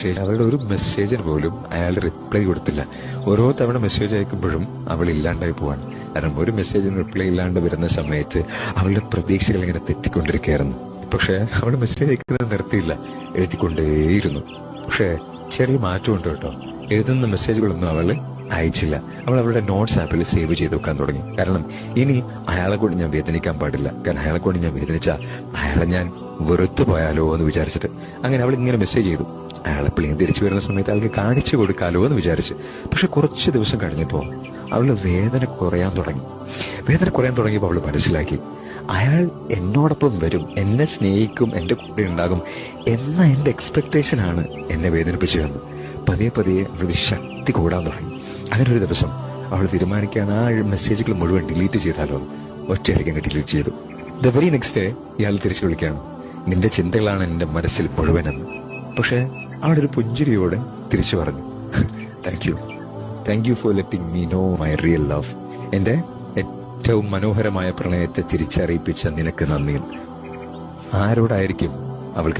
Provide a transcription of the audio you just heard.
Message അവളുടെ ഒരു മെസ്സേജിന് പോലും അയാൾ റിപ്ലൈ കൊടുത്തില്ല. ഓരോ തവണ മെസ്സേജ് അയക്കുമ്പോഴും അവൾ ഇല്ലാണ്ടായി പോവാണ്. കാരണം ഒരു മെസ്സേജിന് റിപ്ലൈ ഇല്ലാണ്ട് വരുന്ന സമയത്ത് അവളുടെ പ്രതീക്ഷകൾ ഇങ്ങനെ തെറ്റിക്കൊണ്ടിരിക്കുകയായിരുന്നു. പക്ഷെ അവൾ മെസ്സേജ് അയക്കുന്നത് നിർത്തിയില്ല. എഴുതിക്കൊണ്ടേയിരുന്നു. പക്ഷെ ചെറിയ മാറ്റമുണ്ട് കേട്ടോ. എഴുതുന്ന മെസ്സേജുകളൊന്നും അവൾ അയച്ചില്ല. അവൾ അവളുടെ നോട്ട്സ് ആപ്പിൽ സേവ് ചെയ്ത് വെക്കാൻ തുടങ്ങി. കാരണം ഇനി അയാളെ കൊണ്ട് ഞാൻ വേദനിക്കാൻ പാടില്ല. കാരണം അയാളെ കൊണ്ട് ഞാൻ വേദനിച്ച അയാളെ ഞാൻ വെറുത്തു പോയാലോ എന്ന് വിചാരിച്ചിട്ട്. അങ്ങനെ അവൾ ഇങ്ങനെ മെസ്സേജ് ചെയ്തു. അയാൾ എപ്പോഴും തിരിച്ചു വരുന്ന സമയത്ത് അയാൾക്ക് കാണിച്ചു കൊടുക്കാലോ എന്ന് വിചാരിച്ച്. പക്ഷെ കുറച്ച് ദിവസം കഴിഞ്ഞപ്പോൾ അവളുടെ വേദന കുറയാൻ തുടങ്ങി. വേദന കുറയാൻ തുടങ്ങിയപ്പോൾ അവൾ മനസ്സിലാക്കി. അയാൾ എന്നോടൊപ്പം വരും എന്നെ സ്നേഹിക്കും എന്റെ കൂടെ ഉണ്ടാകും എന്ന എന്റെ എക്സ്പെക്ടേഷനാണ് എന്നെ വേദനിപ്പിച്ചതെന്ന് പതിയെ പതിയെ അവളുടെ ശക്തി കൂടാൻ തുടങ്ങി. അങ്ങനെ ഒരു ദിവസം അവൾ തീരുമാനിക്കാൻ ആ മെസ്സേജുകൾ മുഴുവൻ ഡിലീറ്റ് ചെയ്താലോ ഒറ്റയടിക്കാൻ ഡിലീറ്റ് ചെയ്തു. ദ വെരി നെക്സ്റ്റ് ഡേ ഇയാൾ തിരിച്ചു വിളിക്കുകയാണ്. നിന്റെ ചിന്തകളാണ് എന്റെ മനസ്സിൽ മുഴുവനെന്ന്. പക്ഷേ അവളൊരു പുഞ്ചിരിയോടെ തിരിച്ചു പറഞ്ഞു. Thank you thank you for letting me know my real love എന്റെ ഏറ്റവും മനോഹരമായ പ്രണയത്തെ തിരിച്ചറിയിപ്പിച്ച നിനക്ക് നന്ദിയും. ആരോടായിരിക്കും അവൾക്ക്